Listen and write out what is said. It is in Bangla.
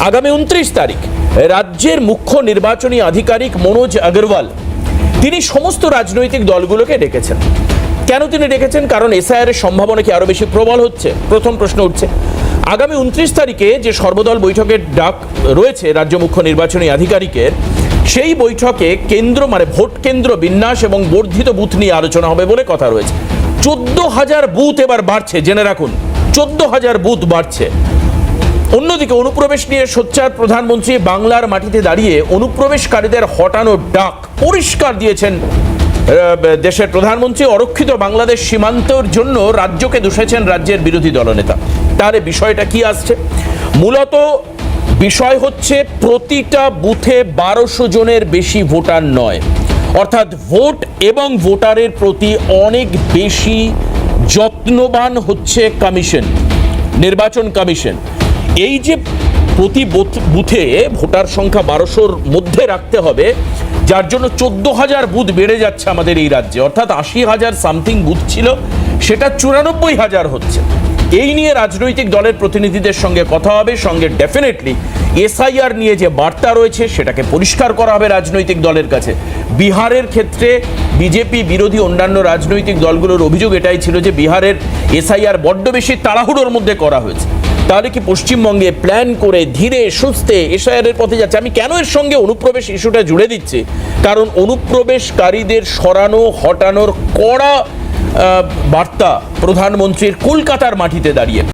আগামী উনত্রিশ তারিখ রাজ্যের মুখ্য নির্বাচনী আধিকারিক মনোজ আগরওয়াল, তিনি সমস্ত রাজনৈতিক দলগুলোকে ডেকেছেন। কেন তিনি ডেকেছেন? কারণ এসআইআর এর সম্ভাবনা কি আরও বেশি প্রবল হচ্ছে? প্রথম প্রশ্ন উঠছে। আগামী উনত্রিশ তারিখে যে সর্বদল বৈঠকের ডাক রয়েছে রাজ্য মুখ্য নির্বাচনী আধিকারিকের, সেই বৈঠকে কেন্দ্র মানে ভোট কেন্দ্র বিন্যাস এবং বর্ধিত বুথ নিয়ে আলোচনা হবে বলে কথা রয়েছে। চোদ্দ হাজার বুথ এবার বাড়ছে, জেনে রাখুন। চোদ্দ হাজার বুথ বাড়ছে। অন্যদিকে অনুপ্রবেশ নিয়ে সোচ্চার প্রধানমন্ত্রী বাংলার মাটিতে দাঁড়িয়ে অনুপ্রবেশকারীদের হটানোর ডাক পরিষ্কার দিয়েছেন দেশের প্রধানমন্ত্রী। অরক্ষিত বাংলাদেশ সীমান্তর জন্য রাজ্যকে দোষেছেন রাজ্যের বিরোধী দলনেতা। তাহলে বিষয়টা কি আসছে? মূলত বিষয় হচ্ছে প্রতিটা বুথে বারোশো জনের বেশি ভোটার নয়। অর্থাৎ ভোট এবং ভোটারের প্রতি অনেক বেশি যত্নবান হচ্ছে কমিশন, নির্বাচন কমিশন। এই যে প্রতি বুথ- ভোটার সংখ্যা বারোশোর মধ্যে রাখতে হবে, যার জন্য চোদ্দ হাজার বুথ বেড়ে যাচ্ছে আমাদের এই রাজ্যে। অর্থাৎ আশি হাজার সামথিং বুথ ছিল, সেটা চুরানব্বই হাজার হচ্ছে। এই নিয়ে রাজনৈতিক দলের প্রতিনিধিদের সঙ্গে কথা হবে, সঙ্গে ডেফিনেটলি এসআইআর নিয়ে যে বার্তা রয়েছে, সেটাকে পরিষ্কার করা হবে রাজনৈতিক দলের কাছে। বিহারের ক্ষেত্রে বিজেপি বিরোধী অন্যান্য রাজনৈতিক দলগুলোর অভিযোগ এটাই ছিল যে বিহারের এসআইআর বড্ড বেশি তাড়াহুড়োর মধ্যে করা হয়েছে। তাহলে কি পশ্চিমবঙ্গে প্ল্যান করে ধীরে সুস্থে এর পথে যাচ্ছে? আমি কেন এর সঙ্গে অনুপ্রবেশ ইস্যুটা জুড়ে দিচ্ছি? কারণ অনুপ্রবেশকারীদের সরানো, হটানোর কড়া বার্তা প্রধানমন্ত্রীর কলকাতার মাটিতে দাঁড়িয়ে।